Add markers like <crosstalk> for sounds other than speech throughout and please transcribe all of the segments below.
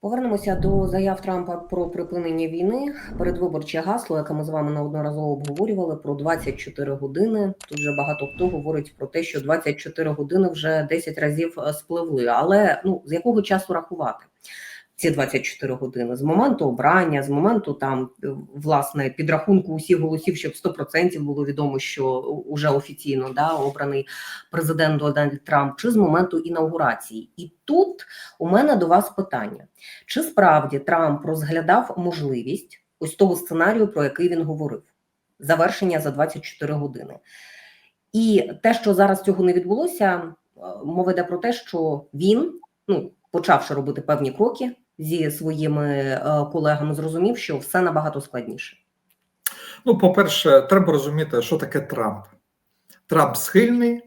Повернемося до заяв Трампа про припинення війни. Передвиборче гасло, яке ми з вами неодноразово обговорювали, про 24 години. Тут вже багато хто говорить про те, що 24 години вже 10 разів спливли. Але ну з якого часу рахувати? Ці 24 години з моменту обрання, з моменту там власне підрахунку усіх голосів, щоб 100% було відомо, що уже офіційно да обраний президент Дональд Трамп, чи з моменту інаугурації. І тут у мене до вас питання: чи справді Трамп розглядав можливість ось того сценарію, про який він говорив, завершення за 24 години? І те, що зараз цього не відбулося, е, мова йде про те, що він, ну почавши робити певні кроки зі своїми е, колегами, зрозумів, що все набагато складніше. Ну, по-перше, треба розуміти, що таке Трамп. Трамп схильний е,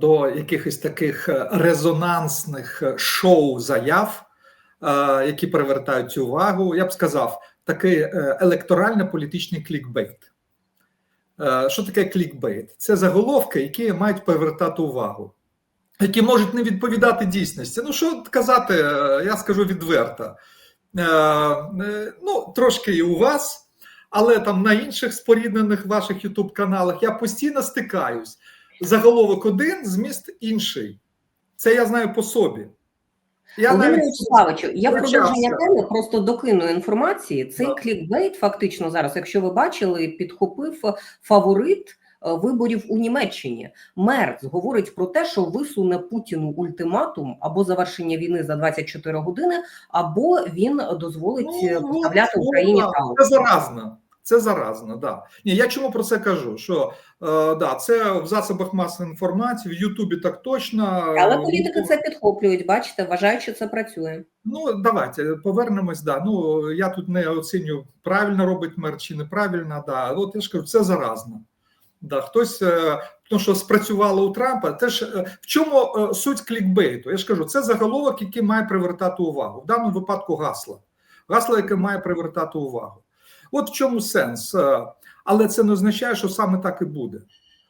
до якихось таких резонансних шоу заяв, е, які привертають увагу. Я б сказав, такий е, електорально-політичний клікбейт. Е, що таке клікбейт? Це заголовки, які мають привертати увагу, які можуть не відповідати дійсності. Ну, що казати, е, я скажу відверто. Е, е, ну, трошки і у вас але там на інших споріднених ваших ютуб каналах я постійно стикаюсь. Заголовок один, зміст інший. Це я знаю по собі. Я навіть... Вячеславовичу, я в продовження теми просто докину інформації. Цей да. клікбейт, фактично, зараз, якщо ви бачили, підхопив фаворит виборів у Німеччині. Мерц говорить про те, що висуне Путіну ультиматум або завершення війни за 24 години, або він дозволить ну, поставляти ну, Україні. Це заразно. Це заразно, да. Ні, я чому про це кажу? Що е, да, це в засобах масової інформації, в Ютубі так точно. Але політики це підхоплюють, бачите, вважають, що це працює. Ну, давайте повернемось. Да. Ну я тут не оцінюю, правильно робить мер чи неправильно. Да. От я ж кажу, це заразно. Да, Хтось, е, тому що спрацювало у Трампа, теж е, в чому е, суть клікбейту? Я ж кажу, це заголовок, який має привертати увагу. В даному випадку гасло. Гасло, яке має привертати увагу. От в чому сенс, але це не означає, що саме так і буде.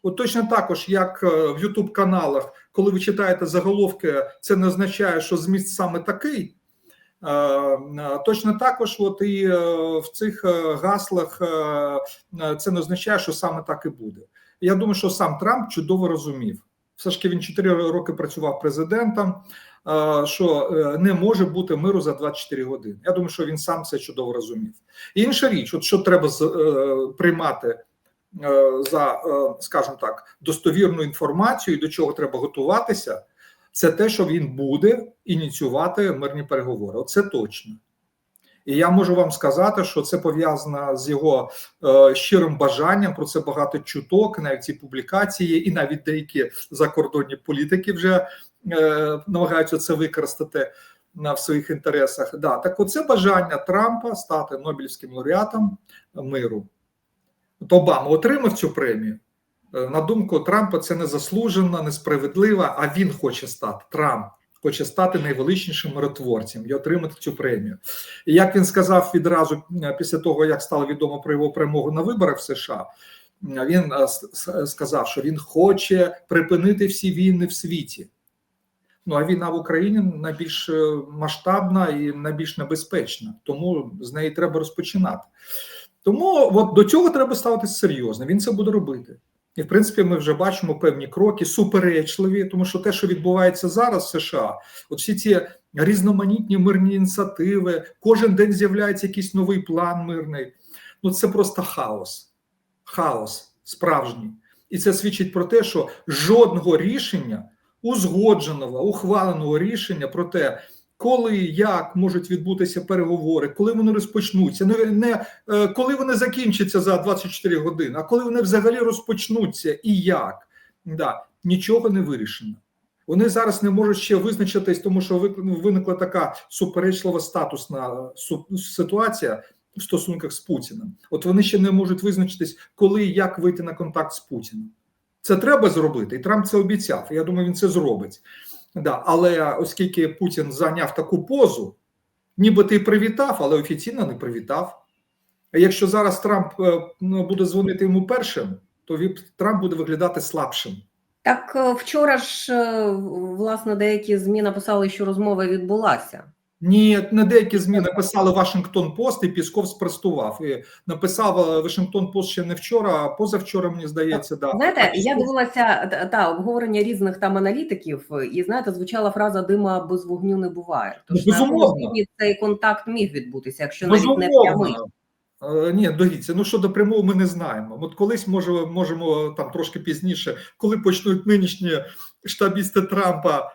От точно також, як в Ютуб каналах, коли ви читаєте заголовки, це не означає, що зміст саме такий. Точно також, от і в цих гаслах це не означає, що саме так і буде. Я думаю, що сам Трамп чудово розумів. Все ж таки він 4 роки працював президентом що е, не може бути миру за 24 години. Я думаю, що він сам це чудово розумів. інша річ, от що треба е, приймати е, за, скажімо так, достовірну інформацію, до чого треба готуватися, це те, що він буде ініціювати мирні переговори. Оце точно. І я можу вам сказати, що це пов'язано з його е, щирим бажанням. Про це багато чуток, навіть ці публікації, і навіть деякі закордонні політики вже Е, намагаються це використати в своїх інтересах. Да, Так, оце бажання Трампа стати Нобелівським лауреатом миру. От Обама отримав цю премію. Е, на думку Трампа, це незаслужено, несправедливо, а він хоче стати Трамп. Хоче стати найвеличнішим миротворцем і отримати цю премію. І як він сказав відразу е, після того, як стало відомо про його перемогу на виборах в США, він сказав, що він хоче припинити всі війни в світі. Ну а війна в Україні найбільш е, масштабна і найбільш небезпечна, тому з неї треба розпочинати. Тому от до цього треба ставитися серйозно. Він це буде робити. І в принципі, ми вже бачимо певні кроки суперечливі, тому що те, що відбувається зараз в США, от всі ці різноманітні мирні ініціативи, кожен день з'являється якийсь новий план мирний. Ну це просто хаос, хаос справжній, і це свідчить про те, що жодного рішення узгодженого, ухваленого рішення про те, коли як можуть відбутися переговори, коли вони розпочнуться, не, не е, коли вони закінчаться за 24 години, а коли вони взагалі розпочнуться і як. Да, Нічого не вирішено. Вони зараз не можуть ще визначитись, тому що ну, виникла така суперечлива статусна ситуація в стосунках з Путіним. От вони ще не можуть визначитись, коли і як вийти на контакт з Путіним. Це треба зробити, і Трамп це обіцяв. Я думаю, він це зробить. Да, Але оскільки Путін зайняв таку позу, ніби ти привітав, але офіційно не привітав. А якщо зараз Трамп е, ну, буде дзвонити йому першим, то Трамп буде виглядати слабшим. Так е, вчора ж е, власне деякі змі написали, що розмова відбулася Ні, на деякі змі написали Вашингтон Пост і Пісков спростував. І написав е, Вашингтон Пост ще не вчора, а позавчора, мені здається, да. Знаєте, А я дивилася та, обговорення різних там аналітиків, і знаєте, звучала фраза дима без вогню не буває. Тож Ну, на безумовно. цей контакт міг відбутися, якщо навіть не прямий. Е, Ні, дивіться, ну щодо прямого ми не знаємо. От колись може, можемо там трошки пізніше, коли почнуть нинішні штабісти Трампа,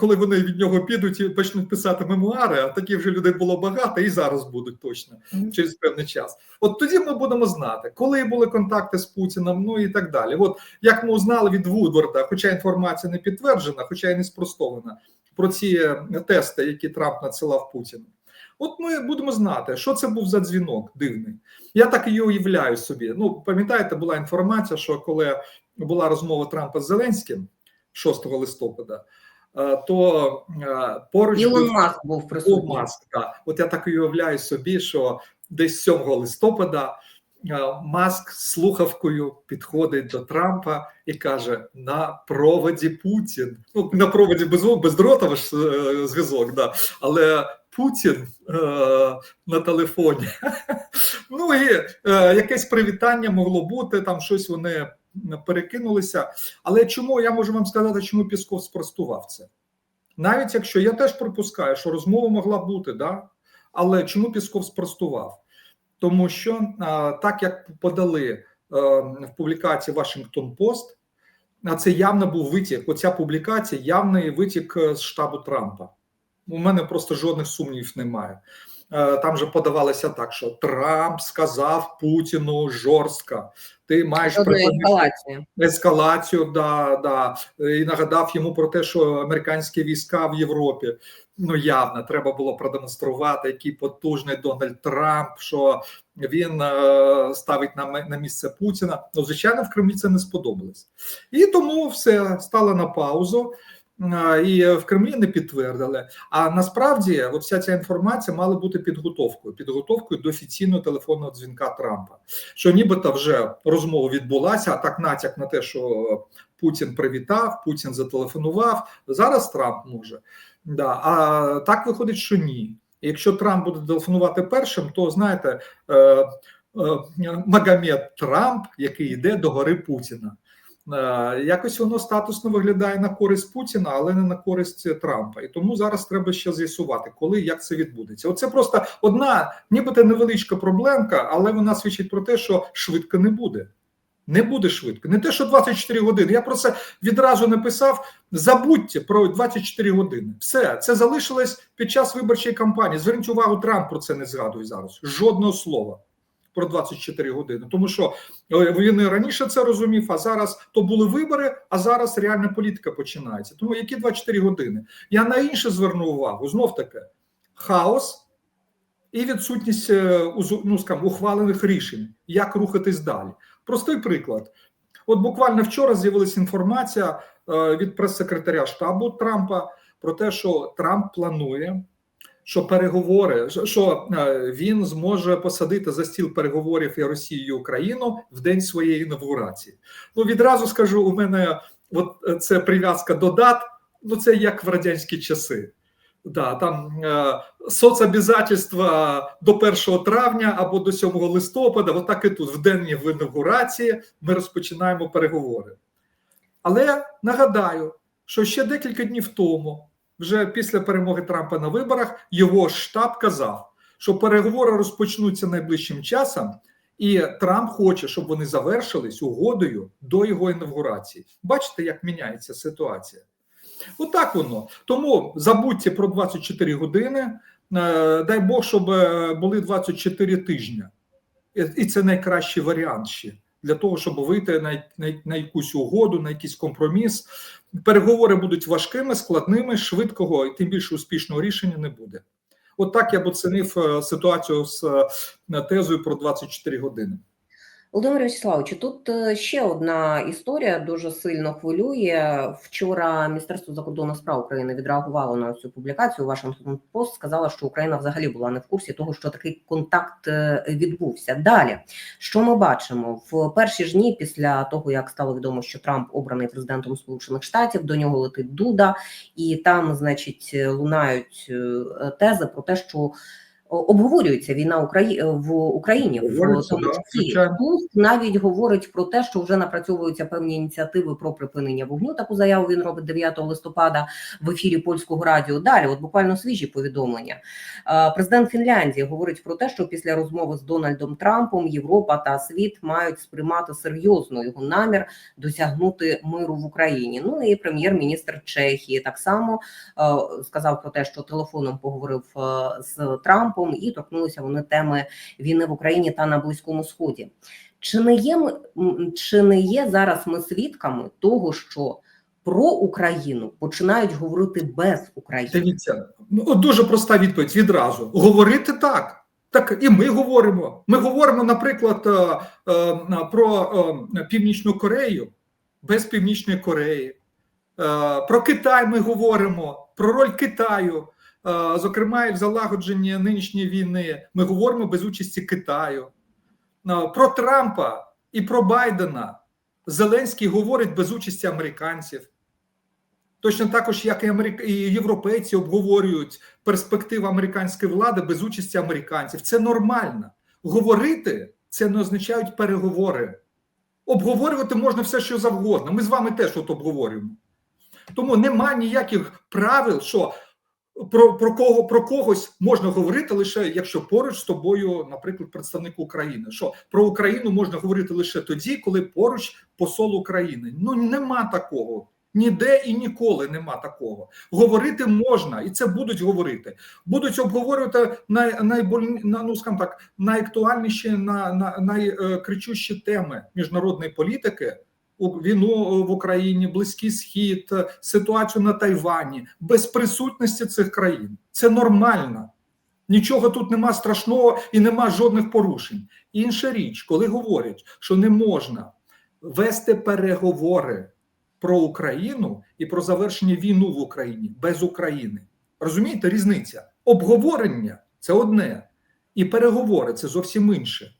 коли вони від нього підуть і почнуть писати мемуари, а таких вже людей було багато, і зараз будуть точно через певний час. От тоді ми будемо знати, коли були контакти з Путіним, ну і так далі. От як ми узнали від Вудворда, хоча інформація не підтверджена, хоча й не спростована, про ці е, тести, які Трамп надсилав Путіну. От ми будемо знати, що це був за дзвінок дивний. Я так і уявляю собі. Ну, пам'ятаєте, була інформація, що коли була розмова Трампа з Зеленським 6 листопада, то е, поруч Ілон був Маск був присутній. Маск. так. От я так і уявляю собі, що десь 7 листопада е, Маск слухавкою підходить до Трампа і каже: на проводі Путін. Ну, на проводі без, бездротовий е, зв'язок, да. але Путін е, на телефоні. <laughs> ну і е, якесь привітання могло бути, там щось вони перекинулися. Але чому я можу вам сказати, чому Пісков спростував це? Навіть якщо я теж припускаю, що розмова могла бути, да? але чому Пісков спростував? Тому що а, так як подали е, в публікації Вашингтон Пост, а це явно був витік. Оця публікація явний витік е, з штабу Трампа. У мене просто жодних сумнівів немає. Е, Там же подавалося так, що Трамп сказав Путіну жорстко. Ти маєш припинити ескалацію, да, да, і нагадав йому про те, що американські війська в Європі. Ну явно треба було продемонструвати, який потужний Дональд Трамп, що він е, ставить на, на місце Путіна. Ну, звичайно, в Кремлі це не сподобалось, і тому все стало на паузу. Е, І в Кремлі не підтвердили. А насправді, от вся ця інформація мала бути підготовкою, підготовкою до офіційного телефонного дзвінка Трампа що нібито вже розмова відбулася, а так натяк на те, що Путін привітав, Путін зателефонував. Зараз Трамп може. Да. А так виходить, що ні. Якщо Трамп буде телефонувати першим, то знаєте, е, е, Магомед Трамп, який йде до гори Путіна. Е, Якось воно статусно виглядає на користь Путіна, але не на користь Трампа. І тому зараз треба ще з'ясувати, коли як це відбудеться. Оце просто одна, нібито невеличка проблемка, але вона свідчить про те, що швидко не буде. Не буде швидко. Не те, що 24 години. Я про це відразу написав. Забудьте про 24 години. Все це залишилось під час виборчої кампанії. Зверніть увагу, Трамп про це не згадує зараз. Жодного слова про 24 години. Тому що е, він раніше це розумів, а зараз то були вибори, а зараз реальна політика починається. Тому які 24 години? Я на інше зверну увагу. Знов таки хаос і відсутність е, ну, скажімо, ухвалених рішень, як рухатись далі. Простий приклад. От буквально вчора з'явилася інформація е, від прес-секретаря штабу Трампа про те, що Трамп планує, що переговори, що- е, він зможе посадити за стіл переговорів і Росію і Україну в день своєї інавгурації. Ну відразу скажу, у мене от е, це прив'язка до дат. Ну це як в радянські часи. Да, там е, соцобязательства до 1 травня або до 7 листопада, отак і тут, в день в інаугурації, ми розпочинаємо переговори. Але нагадаю, що ще декілька днів тому, вже після перемоги Трампа на виборах, його штаб казав, що переговори розпочнуться найближчим часом, і Трамп хоче, щоб вони завершились угодою до його інавгурації. Бачите, як міняється ситуація. Отак воно. Тому забудьте про 24 години. Е, Дай Бог, щоб е, були 24 тижні. І- І це найкращий варіант ще для того, щоб вийти на, на, на якусь угоду, на якийсь компроміс. Переговори будуть важкими, складними, швидкого і тим більше успішного рішення не буде. От так я б оцінив е, ситуацію з е, тезою про 24 години. Володимир Вячеславович, тут е, ще одна історія дуже сильно хвилює. Вчора Міністерство закордонних справ України відреагувало на цю публікацію. Вашингтон Пост сказала, що Україна взагалі була не в курсі того, що такий контакт е, відбувся. Далі що ми бачимо в перші ж дні після того, як стало відомо, що Трамп обраний президентом Сполучених Штатів, до нього летить Дуда, і там, значить, лунають е, тези про те, що обговорюється війна Украї... в Україні в тому числі. звичайно. Навіть говорить про те, що вже напрацьовуються певні ініціативи про припинення вогню. Таку заяву він робить 9 листопада в ефірі польського радіо. Далі, от буквально свіжі повідомлення. Е, Президент Фінляндії говорить про те, що після розмови з Дональдом Трампом Європа та світ мають сприймати серйозно його намір досягнути миру в Україні. Ну і прем'єр-міністр Чехії так само е, сказав про те, що телефоном поговорив е, з Трампом, і торкнулися вони теми війни в Україні та на Близькому Сході. Чи не є чи не є зараз ми свідками того, що про Україну починають говорити без України? Дивіться, ну от дуже проста відповідь відразу. Говорити так. Так і ми говоримо. Ми говоримо, наприклад, е, е, про е, Північну Корею без Північної Кореї. Про Китай ми говоримо, про роль Китаю, зокрема, і в залагодженні нинішньої війни. Ми говоримо без участі Китаю. Е, Про Трампа і про Байдена Зеленський говорить без участі американців. Точно також, як і, америк... і європейці обговорюють перспективу американської влади без участі американців. Це нормально. Говорити це не означають переговори. Обговорювати можна все, що завгодно. Ми з вами теж от обговорюємо. Тому нема ніяких правил, що про, про, кого, про когось можна говорити лише якщо поруч з тобою, наприклад, представник України. Що про Україну можна говорити лише тоді, коли поруч посол України. Ну нема такого. Ніде і ніколи нема такого. Говорити можна, і це будуть говорити. Будуть обговорювати най, найболь, ну, скажімо так, найактуальніші, на, на, найкричущі теми міжнародної політики. Війну в Україні, Близький Схід, ситуацію на Тайвані без присутності цих країн. Це нормально. Нічого тут нема страшного і нема жодних порушень. Інша річ, коли говорять, що не можна вести переговори про Україну і про завершення війну в Україні без України. Розумієте, різниця? Обговорення це одне, і переговори це зовсім інше.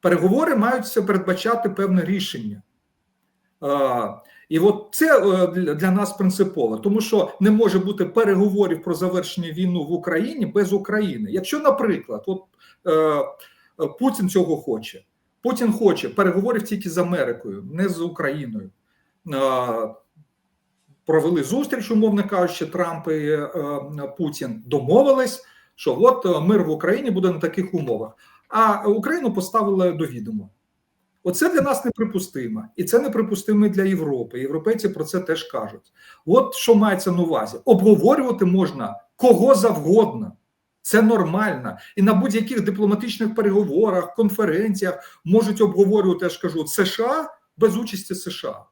Переговори мають передбачати певне рішення. І от це е, для нас принципово, тому що не може бути переговорів про завершення війну в Україні без України. Якщо, наприклад, от е, е, Путін цього хоче, Путін хоче переговорів тільки з Америкою, не з Україною. Провели зустріч, умовно кажучи, Трамп і Путін домовились, що от мир в Україні буде на таких умовах, а Україну поставили до відома. Оце для нас неприпустимо, і це неприпустимо для Європи. Європейці про це теж кажуть. От що мається на увазі: обговорювати можна кого завгодно. Це нормально. І на будь-яких дипломатичних переговорах, конференціях можуть обговорювати, я ж кажу, США без участі США.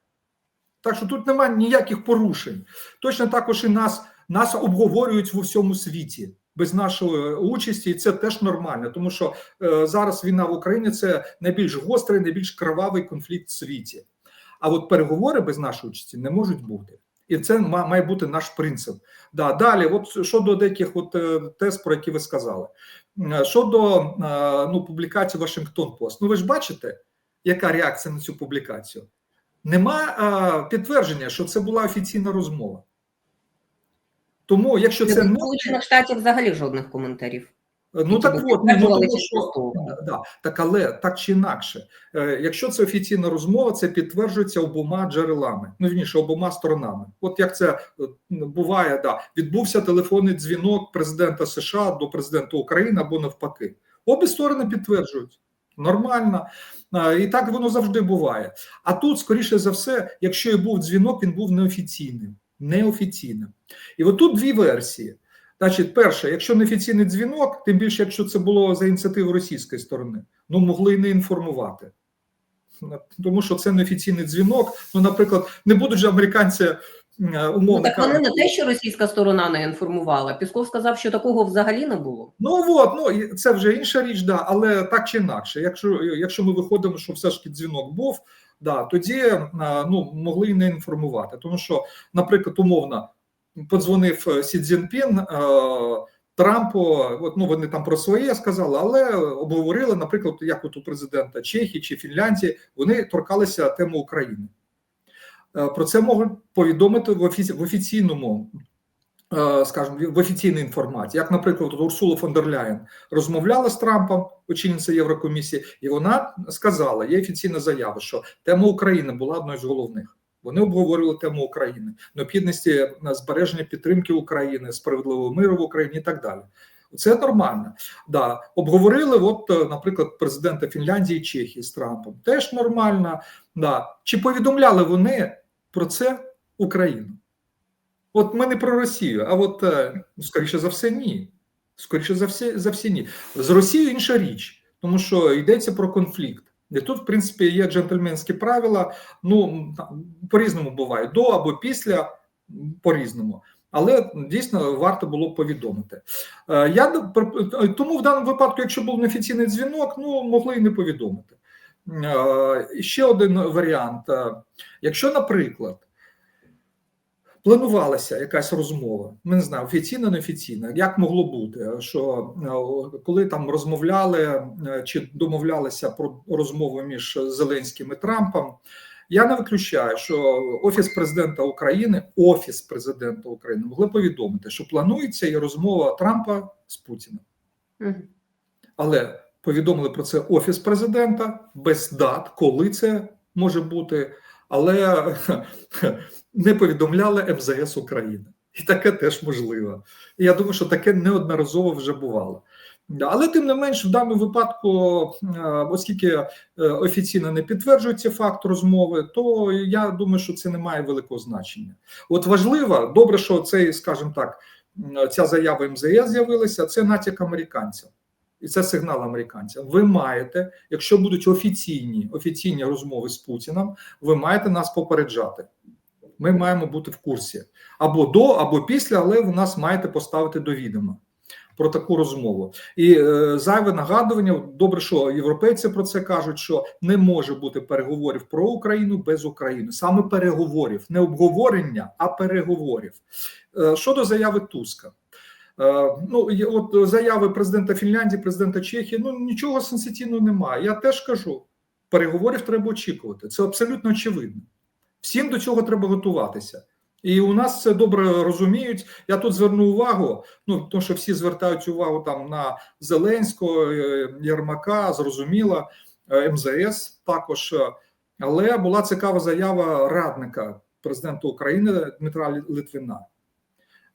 Так що тут немає ніяких порушень. Точно також і нас, нас обговорюють в усьому світі без нашої участі, і це теж нормально, тому що е, зараз війна в Україні це найбільш гострий, найбільш кровавий конфлікт в світі. А от переговори без нашої участі не можуть бути. І це має бути наш принцип. Да, далі, от щодо деяких от е, тез, про які ви сказали. Е, Щодо ну, публікації Вашингтон Пост. Ну ви ж бачите, яка реакція на цю публікацію? Нема підтвердження, що це була офіційна розмова. Тому, якщо це не Сполучених Штатів взагалі жодних коментарів. Ну так от, ну, тому що, да, так, але так чи інакше, е, якщо це офіційна розмова, це підтверджується обома джерелами, ну вірніше, обома сторонами. От як це е, буває, да, відбувся телефонний дзвінок президента США до президента України або навпаки. Обі сторони підтверджують. Нормально, Е, і так воно завжди буває. А тут, скоріше за все, якщо і був дзвінок, він був неофіційним. Неофіційним. І от тут дві версії. Значить, перше, якщо не офіційний дзвінок, тим більше, якщо це було за ініціативи російської сторони, ну могли й не інформувати. Тому що це неофіційний дзвінок. Ну, наприклад, не будуть же американці е, Ну, умовно так вони не те, що російська сторона не інформувала. Пісков сказав, що такого взагалі не було. Ну от, ну це вже інша річ, да, але так чи інакше, якщо, якщо ми виходимо, що все ж таки дзвінок був, да, тоді е, ну, могли і не інформувати. Тому що, наприклад, умовно, подзвонив е, Сі Цзіньпін е, Трампу, от, ну вони там про своє сказали, але обговорили, наприклад, як от у президента Чехії чи Фінляндії, вони торкалися теми України. Про це можуть повідомити в, офіці, в офіційному скажімо, в офіційній інформації, як, наприклад, Урсула фон дер Ляєн розмовляла з Трампом, очільниця Єврокомісії, і вона сказала: є офіційна заява, що тема України була одною з головних. Вони обговорювали тему України, необхідності е, збереження підтримки України, справедливого миру в Україні і так далі. Це нормально. Да, обговорили, от, е, наприклад, президента Фінляндії і Чехії з Трампом. Теж нормально. Да. Чи повідомляли вони про це Україну? От ми не про Росію, а от е, скоріше за все, ні. Скоріше за все, за всі ні. З Росією інша річ, тому що йдеться про конфлікт. І тут, в принципі, є джентльменські правила. Ну по-різному буває до або після по-різному. Але дійсно варто було повідомити. Е, Я тому в даному випадку, якщо був неофіційний дзвінок, ну могли і не повідомити. Е, Ще один варіант: Е, якщо, наприклад, планувалася якась розмова, ми не знаю, офіційна, неофіційна, як могло бути, що е, коли там розмовляли е, чи домовлялися про розмову між Зеленським і Трампом, я не виключаю, що Офіс президента України, Офіс президента України могли повідомити, що планується і розмова Трампа з Путіним. Але повідомили про це Офіс президента без дат, коли це може бути, але не повідомляли МЗС України. І таке теж можливо. Я думаю, що таке неодноразово вже бувало. Але тим не менш, в даному випадку, е, оскільки е, офіційно не підтверджується факт розмови, то я думаю, що це не має великого значення. От важливо, добре, що цей, скажімо так, ця заява МЗС з'явилася, це натяк американцям. І це сигнал американцям. Ви маєте, якщо будуть офіційні офіційні розмови з Путіним, ви маєте нас попереджати. Ми маємо бути в курсі або до, або після, але ви нас маєте поставити до відома про таку розмову. І е, зайве нагадування. Добре, що європейці про це кажуть, що не може бути переговорів про Україну без України, саме переговорів, не обговорення, а переговорів. Е, щодо заяви Туска. Е, Ну, от заяви президента Фінляндії, президента Чехії. Ну нічого сенсаційного немає. Я теж кажу, переговорів треба очікувати. Це абсолютно очевидно. Всім до цього треба готуватися. І у нас це добре розуміють. Я тут зверну увагу. Ну тому що всі звертають увагу там на Зеленського, е, Єрмака, зрозуміло, е, МЗС також. Але була цікава заява радника президента України Дмитра Литвина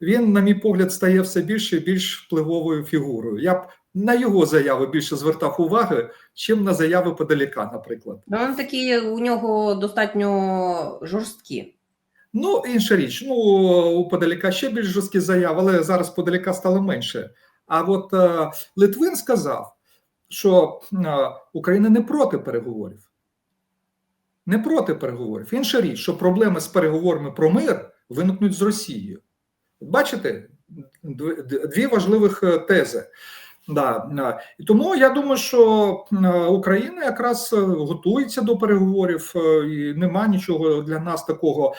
він, на мій погляд, стає все більше і більш впливовою фігурою. Я б на його заяви більше звертав уваги, чим на заяви подаліка, наприклад. Ну, Вони такі у нього достатньо жорсткі. Ну, інша річ. Ну, у подаліка ще більш жорсткі заяви, але зараз подаліка стало менше. А от е, Литвин сказав, що е, Україна не проти переговорів. Не проти переговорів. Інша річ, що проблеми з переговорами про мир виникнуть з Росією. Бачите, дві важливих е, тези. Да, тому я думаю, що е, Україна якраз е, готується до переговорів, е, і нема нічого для нас такого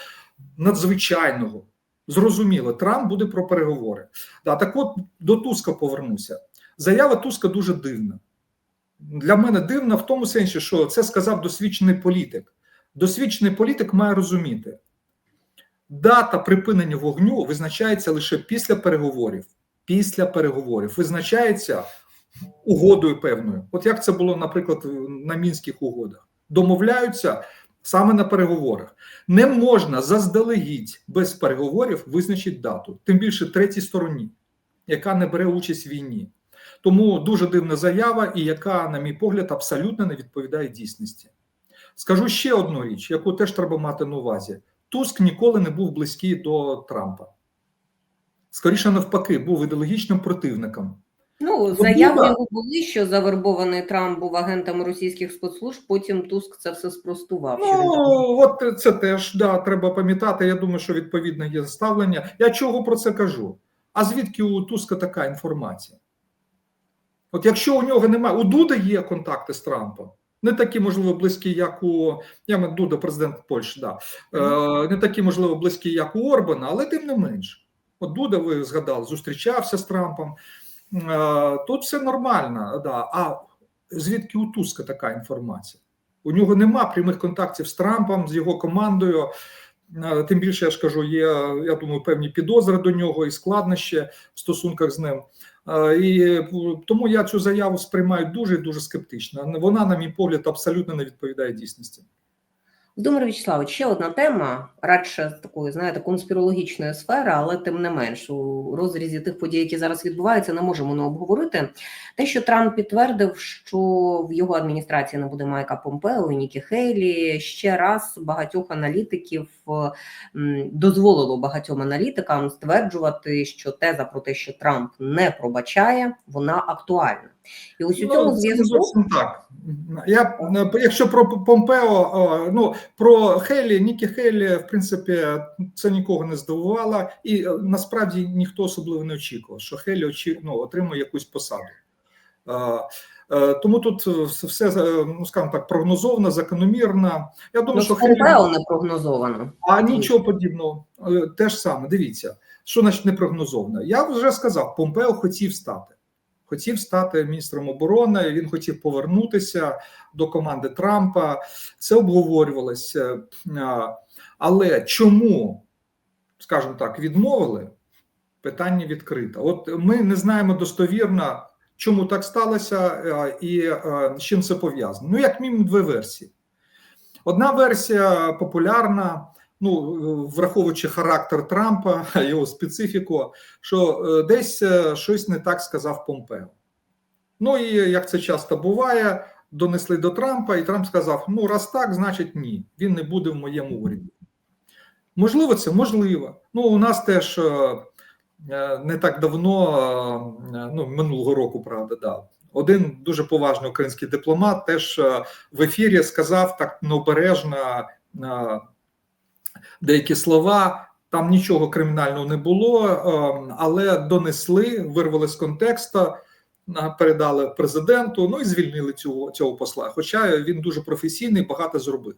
надзвичайного. Зрозуміло, Трамп буде про переговори. Да, так от до Туска повернуся. Заява Туска дуже дивна. Для мене дивна в тому сенсі, що це сказав досвідчений політик. Досвідчений політик має розуміти, дата припинення вогню визначається лише після переговорів. Після переговорів визначається угодою певною. От як це було, наприклад, на мінських угодах. Домовляються саме на переговорах. Не можна заздалегідь без переговорів визначити дату, тим більше третій стороні, яка не бере участь в війні. Тому дуже дивна заява, і яка, на мій погляд, абсолютно не відповідає дійсності. Скажу ще одну річ, яку теж треба мати на увазі: Туск ніколи не був близький до Трампа. Скоріше навпаки, був ідеологічним противником. Ну, заяви його були, що завербований Трамп був агентом російських спецслужб. Потім Туск це все спростував. Ну, от це теж да, треба пам'ятати. Я думаю, що відповідно є ставлення. Я чого про це кажу? А звідки у Туска така інформація? От якщо у нього немає, у Дуда є контакти з Трампом, не такі, можливо, близькі, як у я маю Дуда, президент Польщі, да. е, не такі, можливо, близькі, як у Орбана, але тим не менш. От Дуда, ви згадали, зустрічався з Трампом. Е, Тут все нормально, да. А звідки у Туска така інформація? У нього нема прямих контактів з Трампом, з його командою. Е, Тим більше я ж кажу, є, я думаю, певні підозри до нього і складнощі в стосунках з ним. Е, І тому я цю заяву сприймаю дуже дуже скептично. Вона, на мій погляд, абсолютно не відповідає дійсності. Володимир Вячеславович, ще одна тема, радше такої, знаєте, конспірологічної сфери, але тим не менш у розрізі тих подій, які зараз відбуваються, не можемо не обговорити. Те, що Трамп підтвердив, що в його адміністрації не буде Майка Помпео і Нікі Хейлі, ще раз багатьох аналітиків дозволило багатьом аналітикам стверджувати, що теза про те, що Трамп не пробачає, вона актуальна. І ось у цьому Ну, зв'язку так. Я, е, якщо про Помпео, е, ну про Хейлі, Нікі Хейлі, в принципі, це нікого не здивувало, і е, насправді ніхто особливо не очікував, що Хейлі очі, ну, отримує якусь посаду. Тому тут все- ну скажімо так прогнозовано, закономірно. Я думаю, ну, що з Хейлі не прогнозовано. а нічого подібного. Те ж саме. Дивіться, що значить не прогнозовано. Я вже сказав, Помпео хотів стати. Хотів стати міністром оборони. Він хотів повернутися до команди Трампа. Це обговорювалося. Але чому, скажімо так, відмовили? Питання відкрите. От ми не знаємо достовірно, чому так сталося е, і е, з чим це пов'язано. Ну, як мінімум, дві версії. Одна версія популярна, ну враховуючи характер Трампа, <laughs> його специфіку, що е, десь е, щось не так сказав Помпео. Ну і як це часто буває, донесли до Трампа, і Трамп сказав: ну, раз так, значить ні, він не буде в моєму уряді. Можливо, це можливо. Ну, у нас теж е, е, не так давно, е, ну, минулого року, правда, да. Один дуже поважний український дипломат теж е, в ефірі сказав так необережно е, деякі слова. Там нічого кримінального не було, е, але донесли, вирвали з контексту, передали президенту. Ну і звільнили цього цього посла. Хоча він дуже професійний, багато зробив.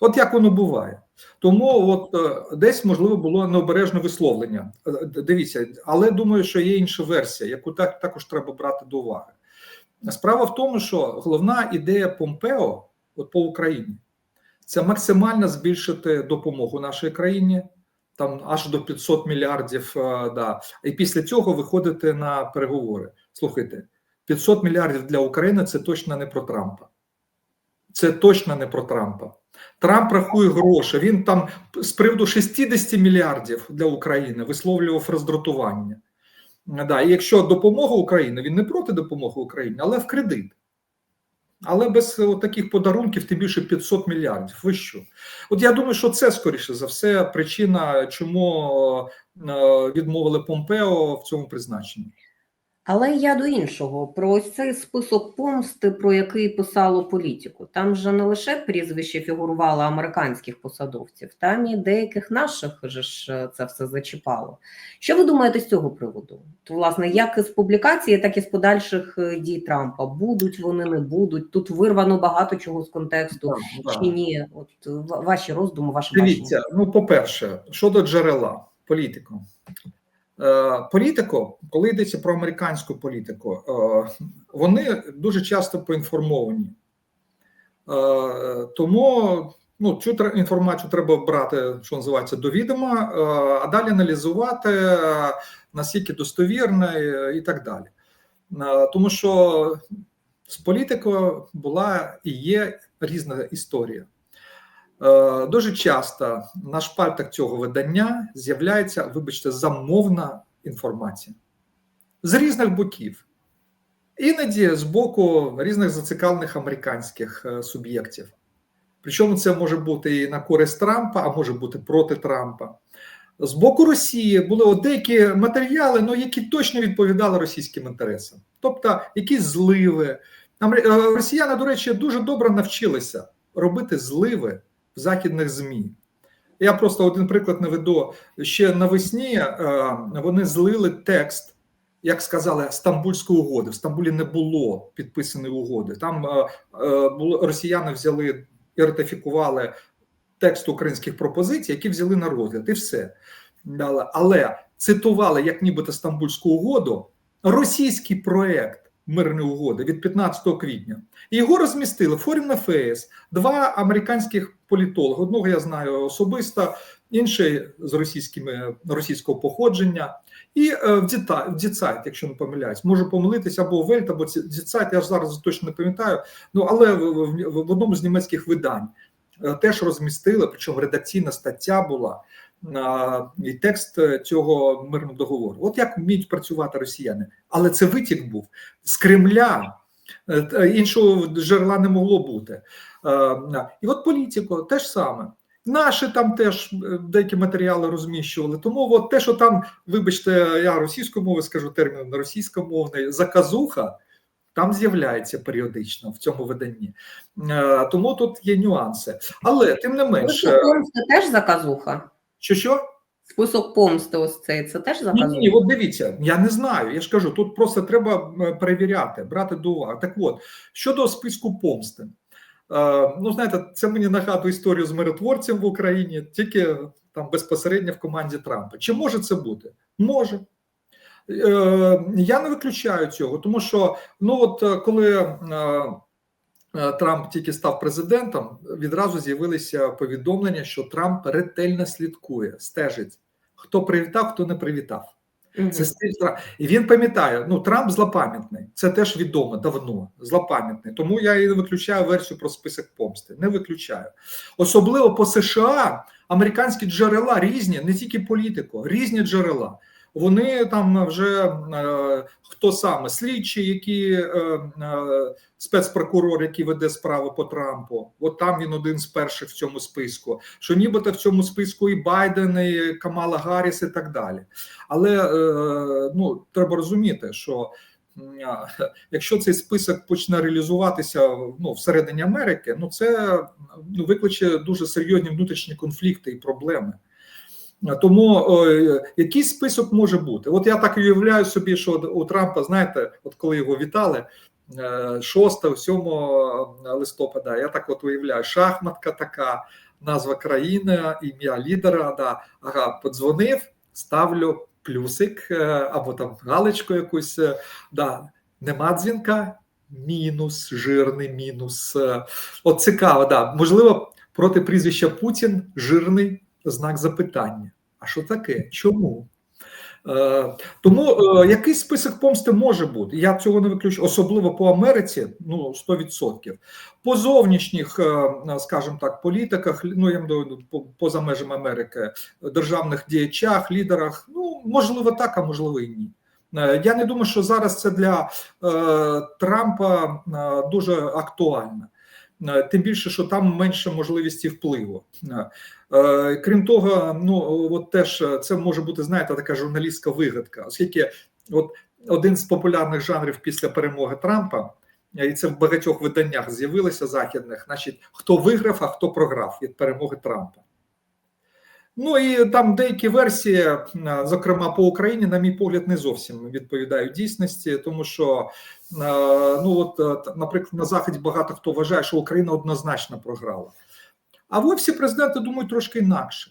От як воно буває. Тому от е, десь можливо було необережне висловлення. Е, Дивіться, але думаю, що є інша версія, яку так також треба брати до уваги. Справа в тому, що головна ідея Помпео от по Україні це максимально збільшити допомогу нашій країні, там аж до 500 мільярдів. е, Да. І після цього виходити на переговори. Слухайте, 500 мільярдів для України це точно не про Трампа. Це точно не про Трампа. Трамп рахує гроші. Він там з приводу 60 мільярдів для України висловлював роздратування. Да, і якщо допомога Україні, він не проти допомоги Україні, але в кредит. Але без таких подарунків тим більше 500 мільярдів. Ви що? От я думаю, що це скоріше за все причина, чому е, відмовили Помпео в цьому призначенні. Але я до іншого про ось цей список помсти, про який писало політику. Там же не лише прізвище фігурувало американських посадовців, там і деяких наших же ж е, це все зачіпало. Що ви думаєте з цього приводу? То, власне, як із публікації, так і з подальших е, дій Трампа. Будуть вони, не будуть. Тут вирвано багато чого з контексту Да, чи да. ні? От е, ваші роздуми, ваше Дивіться, ну, по-перше, щодо джерела політику. Е, політико, коли йдеться про американську політику, е, вони дуже часто поінформовані. Е, тому ну, цю інформацію треба брати, що називається, до відома, а далі аналізувати, наскільки достовірна і, так далі. Тому що з політикою була і є різна історія. Е, Дуже часто на шпальтах цього видання з'являється, вибачте, замовна інформація з різних боків, іноді з боку різних зацікавлених американських е, суб'єктів. Причому це може бути і на користь Трампа, а може бути проти Трампа. З боку Росії були деякі матеріали, ну, які точно відповідали російським інтересам, тобто якісь зливи. Е, Росіяни, до речі, дуже добре навчилися робити зливи в західних ЗМІ. Я просто один приклад наведу. Ще навесні е, вони злили текст, як сказали, Стамбульської угоди. В Стамбулі не було підписаної угоди. Там е, е, росіяни взяли і ратифікували текст українських пропозицій, які взяли на розгляд, і все. Але цитували як нібито Стамбульську угоду, російський проект мирної угоди від 15 квітня. І його розмістили в Foreign Affairs, два американських політологи. Одного я знаю особисто, інший з російськими російського походження. І е, в Діцайт, якщо не помиляюсь, можу помилитися або Вельт, або Діцайт, я ж зараз точно не пам'ятаю. Ну але в, в, в одному з німецьких видань е, теж розмістили, причому редакційна стаття була і текст е, цього мирного договору. От як вміють працювати росіяни, але це витік був з Кремля. Е, Іншого джерела не могло бути. Е, І от політико теж саме. Наші там теж е, деякі матеріали розміщували. Тому от те, що там, вибачте, я російською мовою скажу термін російськомовний, заказуха, там з'являється періодично в цьому виданні. Е, Тому тут є нюанси. Але тим не менше, теж заказуха. Що що? Список помсти, ось цей це теж Ні, ні, от дивіться, я не знаю. Я ж кажу, тут просто треба е, перевіряти, брати до уваги. Так от, щодо списку помсти, е, ну знаєте, це мені нагадує історію з миротворцем в Україні, тільки там безпосередньо в команді Трампа. Чи може це бути? Може. Е, Я не виключаю цього, тому що ну от е, коли е, Трамп тільки став президентом, відразу з'явилися повідомлення, що Трамп ретельно слідкує, стежить, хто привітав, хто не привітав. Це стиль Трампа. І він пам'ятає, ну Трамп злопам'ятний. Це теж відомо давно. Злопам'ятний. Тому я і не виключаю версію про список помсти. Не виключаю. Особливо по США американські джерела різні, не тільки політико, різні джерела. Вони там вже е, хто саме слідчі, які е, е, спецпрокурор, який веде справу по Трампу. От там він один з перших в цьому списку. Що нібито в цьому списку і Байден, і Камала Гарріс, і так далі. Але ну треба розуміти, що якщо цей список почне реалізуватися ну всередині Америки, ну це ну викличе дуже серйозні внутрішні конфлікти і проблеми. Тому е, якийсь список може бути. От я так і уявляю собі, що у Трампа, знаєте, от коли його вітали. 6, 7 листопада, я так от уявляю, шахматка така, назва країни, ім'я лідера. Да. Ага, подзвонив, ставлю плюсик е, або там галочку якусь. е, Да. Нема дзвінка, мінус, жирний мінус. Е, От цікаво, да. Можливо, проти прізвища Путін жирний знак запитання. Що таке? Чому? Е, Тому е, якийсь список помсти може бути. Я цього не виключу, особливо по Америці, ну 100%. По зовнішніх, е, скажімо так, політиках, ну я маю по- поза межами Америки, державних діячах, лідерах, ну можливо, так, а можливо і ні. Я не думаю, що зараз це для Трампа дуже актуально. Е, Тим більше, що там менше можливості впливу. Е, Е, Крім того, ну от теж це може бути, знаєте, така журналістська вигадка, оскільки от один з популярних жанрів після перемоги Трампа, і це в багатьох виданнях з'явилося західних, значить, хто виграв, а хто програв від перемоги Трампа. Ну і там деякі версії, зокрема по Україні, на мій погляд, не зовсім відповідають дійсності, тому що е, ну от, е, наприклад, на заході багато хто вважає, що Україна однозначно програла. А в офісі президента думають трошки інакше.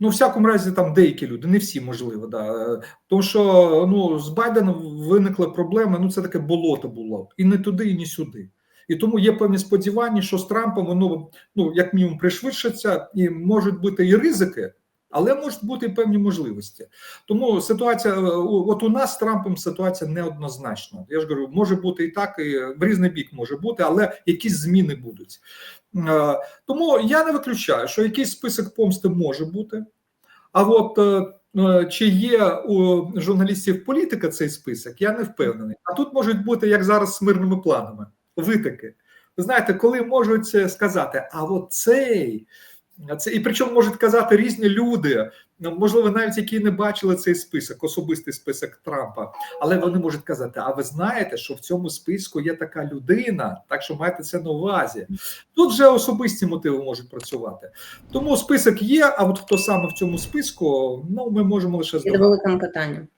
Ну, в всякому разі, там деякі люди, не всі можливо, да. Е, Тому що ну, з Байденом виникли проблеми. Ну, це таке болото було і не туди, і не сюди. І тому є певні сподівання, що з Трампом воно ну як мінімум пришвидшиться, і можуть бути і ризики, але можуть бути і певні можливості. Тому ситуація, е, от у нас з Трампом ситуація неоднозначна. Я ж говорю, може бути і так, і в різний бік може бути, але якісь зміни будуть. Е, Тому я не виключаю, що якийсь список помсти може бути. А от е, чи є у журналістів політика цей список, я не впевнений. А тут можуть бути, як зараз з мирними планами, витоки. Ви знаєте, коли можуть е, сказати, а от цей Це і причому можуть казати різні люди, ну, можливо, навіть які не бачили цей список, особистий список Трампа, але вони можуть казати: а ви знаєте, що в цьому списку є така людина, так що маєте це на увазі. Тут вже особисті мотиви можуть працювати. Тому список є. А от хто саме в цьому списку, ну ми можемо лише здавати. великим питанням.